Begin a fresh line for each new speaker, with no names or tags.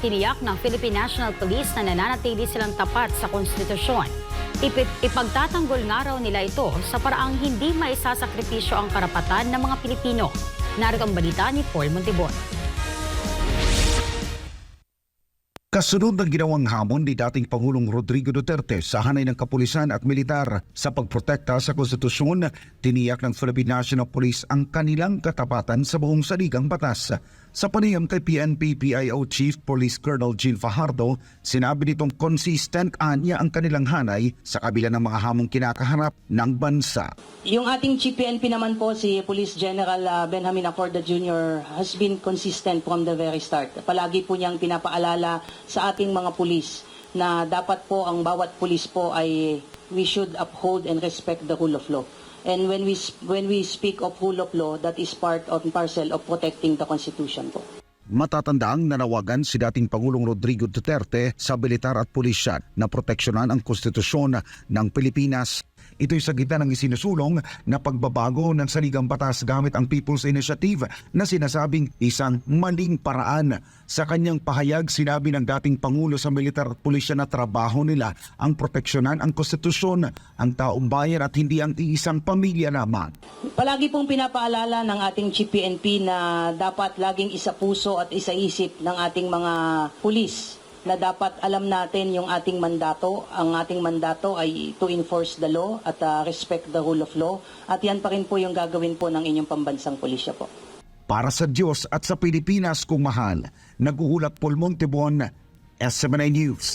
Tiniyak ng Philippine National Police na nananatili silang tapat sa konstitusyon. Ipit ipagtatanggol nga raw nila ito sa paraang hindi maisasakripisyo ang karapatan ng mga Pilipino. Narito ang balita ni Paul Montibon.
Kasunod ng ginawang hamon ni dating Pangulong Rodrigo Duterte sa hanay ng kapulisan at militar sa pagprotekta sa konstitusyon, tiniyak ng Philippine National Police ang kanilang katapatan sa buong saligang batas. Sa panayam kay PNP PIO Chief Police Colonel Gene Fajardo, sinabi nitong consistent anya ang kanilang hanay sa kabila ng mga hamong kinakaharap ng bansa.
Yung ating Chief PNP naman po, si Police General ah, Benjamin Acorda Jr. has been consistent from the very start. Palagi po niyang pinapaalala sa ating mga pulis na dapat po ang bawat pulis po ay we should uphold and respect the rule of law. And when we when we speak of rule of law, that is part of parcel of protecting the Constitution po.
Matatandaang nanawagan si dating Pangulong Rodrigo Duterte sa militar at pulisya na proteksyonan ang konstitusyon ng Pilipinas. Ito'y sa gitna ng isinusulong na pagbabago ng saligang batas gamit ang People's Initiative na sinasabing isang maling paraan. Sa kanyang pahayag, sinabi ng dating Pangulo sa militar at pulisya na trabaho nila ang proteksyonan ang konstitusyon, ang taong bayan at hindi ang iisang pamilya lamang.
Palagi pong pinapaalala ng ating Chief PNP na dapat laging isa puso at isa isip ng ating mga pulis na dapat alam natin yung ating mandato. Ang ating mandato ay to enforce the law at uh, respect the rule of law. At yan pa rin po yung gagawin po ng inyong pambansang pulisya po.
Para sa Diyos at sa Pilipinas kung mahal, naguhulat Paul Montebon, SMNA News.